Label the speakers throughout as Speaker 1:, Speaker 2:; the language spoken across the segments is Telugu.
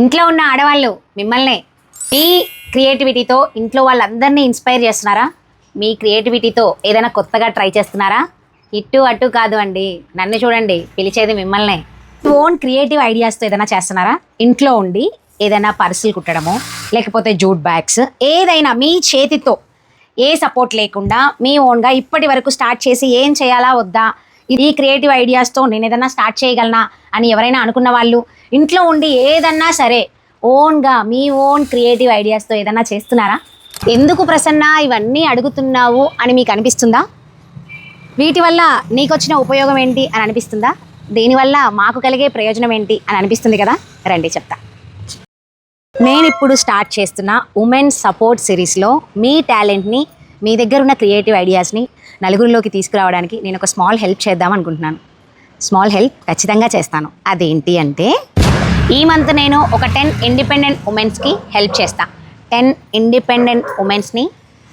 Speaker 1: ఇంట్లో ఉన్న ఆడవాళ్ళు మిమ్మల్ని మీ క్రియేటివిటీతో ఇంట్లో వాళ్ళందరినీ ఇన్స్పైర్ చేస్తున్నారా? మీ క్రియేటివిటీతో ఏదైనా కొత్తగా ట్రై చేస్తున్నారా? ఇటు అటు కాదు అండి. నన్ను చూడండి. పిలిచేది మిమ్మల్నే. ఓన్ క్రియేటివ్ ఐడియాస్తో ఏదైనా చేస్తున్నారా? ఇంట్లో ఉండి ఏదైనా పర్సులు కుట్టడము లేకపోతే జూట్ బ్యాగ్స్ ఏదైనా మీ చేతితో ఏ సపోర్ట్ లేకుండా మీ ఓన్గా ఇప్పటి వరకు స్టార్ట్ చేసి ఏం చేయాలా వద్దా ఈ క్రియేటివ్ ఐడియాస్తో నేను ఏదైనా స్టార్ట్ చేయగలనా అని ఎవరైనా అనుకున్న వాళ్ళు ఇంట్లో ఉండి ఏదన్నా సరే ఓన్గా మీ ఓన్ క్రియేటివ్ ఐడియాస్తో ఏదన్నా చేస్తున్నారా? ఎందుకు ప్రసన్న ఇవన్నీ అడుగుతున్నావు అని మీకు అనిపిస్తుందా? వీటి వల్ల నీకు వచ్చిన ఉపయోగం ఏంటి అని అనిపిస్తుందా? దీనివల్ల మాకు కలిగే ప్రయోజనం ఏంటి అని అనిపిస్తుంది కదా? రండి చెప్తా. నేను ఇప్పుడు స్టార్ట్ చేస్తున్న ఉమెన్ సపోర్ట్ సిరీస్లో మీ టాలెంట్ని మీ దగ్గర ఉన్న క్రియేటివ్ ఐడియాస్ని నలుగురిలోకి తీసుకురావడానికి నేను ఒక స్మాల్ హెల్ప్ చేద్దాం అనుకుంటున్నాను. స్మాల్ హెల్ప్ ఖచ్చితంగా చేస్తాను. అదేంటి అంటే ఈ మంత్ నేను ఒక టెన్ ఇండిపెండెంట్ ఉమెన్స్కి హెల్ప్ చేస్తా. టెన్ ఇండిపెండెంట్ ఉమెన్స్ని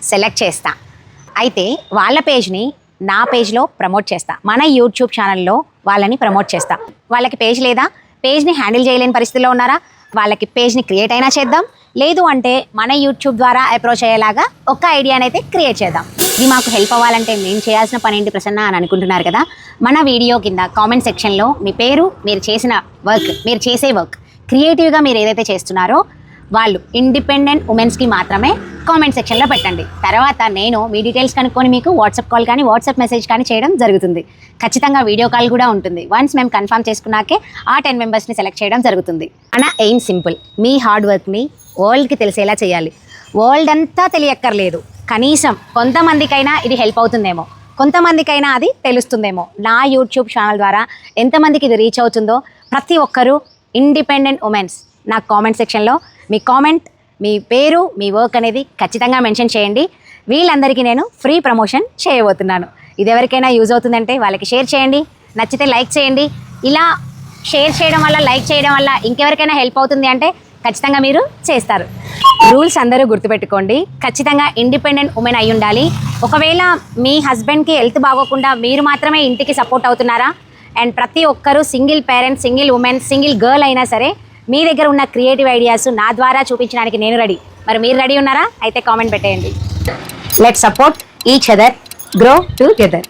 Speaker 1: సెలెక్ట్ చేస్తా. అయితే వాళ్ళ పేజ్ని నా పేజ్లో ప్రమోట్ చేస్తా. మన యూట్యూబ్ ఛానల్లో వాళ్ళని ప్రమోట్ చేస్తా. వాళ్ళకి పేజ్ లేదా? పేజ్ని హ్యాండిల్ చేయలేని పరిస్థితిలో ఉన్నారా? వాళ్ళకి పేజ్ని క్రియేట్ అయినా చేద్దాం. లేదు అంటే మన యూట్యూబ్ ద్వారా అప్రోచ్ అయ్యేలాగా ఒక ఐడియాని అయితే క్రియేట్ చేద్దాం. ఇది మాకు హెల్ప్ అవ్వాలంటే మేము చేయాల్సిన పని ఏంటి ప్రసన్న అని అనుకుంటున్నారు కదా? మన వీడియో కింద కామెంట్ సెక్షన్లో మీ పేరు మీరు చేసిన వర్క్ మీరు చేసే వర్క్ క్రియేటివ్గా మీరు ఏదైతే చేస్తున్నారో వాళ్ళు ఇండిపెండెంట్ ఉమెన్స్కి మాత్రమే కామెంట్ సెక్షన్లో పెట్టండి. తర్వాత నేను మీ డీటెయిల్స్ కనుక్కొని మీకు వాట్సాప్ కాల్ కానీ వాట్సాప్ మెసేజ్ కానీ చేయడం జరుగుతుంది. ఖచ్చితంగా వీడియో కాల్ కూడా ఉంటుంది. వన్స్ మేము కన్ఫర్మ్ చేసుకున్నాకే ఆ టెన్ మెంబర్స్ని సెలెక్ట్ చేయడం జరుగుతుంది. అన్న ఎయిమ్ సింపుల్ మీ హార్డ్ వర్క్ని వరల్డ్కి తెలిసేలా చేయాలి. వరల్డ్ అంతా తెలియక్కర్లేదు. కనీసం కొంతమందికైనా ఇది హెల్ప్ అవుతుందేమో. కొంతమందికైనా అది తెలుస్తుందేమో. నా యూట్యూబ్ ఛానల్ ద్వారా ఎంతమందికి ఇది రీచ్ అవుతుందో ప్రతి ఒక్కరూ ఇండిపెండెంట్ ఉమెన్స్ నాకు కామెంట్ సెక్షన్లో మీ కామెంట్ మీ పేరు మీ వర్క్ అనేది ఖచ్చితంగా మెన్షన్ చేయండి. వీళ్ళందరికీ నేను ఫ్రీ ప్రమోషన్ చేయబోతున్నాను. ఇది ఎవరికైనా యూజ్ అవుతుందంటే వాళ్ళకి షేర్ చేయండి నచ్చితే లైక్ చేయండి. ఇలా షేర్ చేయడం వల్ల లైక్ చేయడం వల్ల ఇంకెవరికైనా హెల్ప్ అవుతుంది అంటే ఖచ్చితంగా మీరు చేస్తారు. రూల్స్ అందరూ గుర్తుపెట్టుకోండి. ఖచ్చితంగా ఇండిపెండెంట్ ఉమెన్ అయి ఉండాలి. ఒకవేళ మీ హస్బెండ్కి హెల్త్ బాగోకుండా మీరు మాత్రమే ఇంటికి సపోర్ట్ అవుతున్నారా? అండ్ ప్రతి ఒక్కరూ single parent single women single girl అయినా సరే మీ దగ్గర ఉన్న క్రియేటివ్ ఐడియాస్ నా ద్వారా చూపించడానికి నేను రెడీ. మరి మీరు రెడీ ఉన్నారా? అయితే కామెంట్ పెట్టేయండి. Let support each other grow together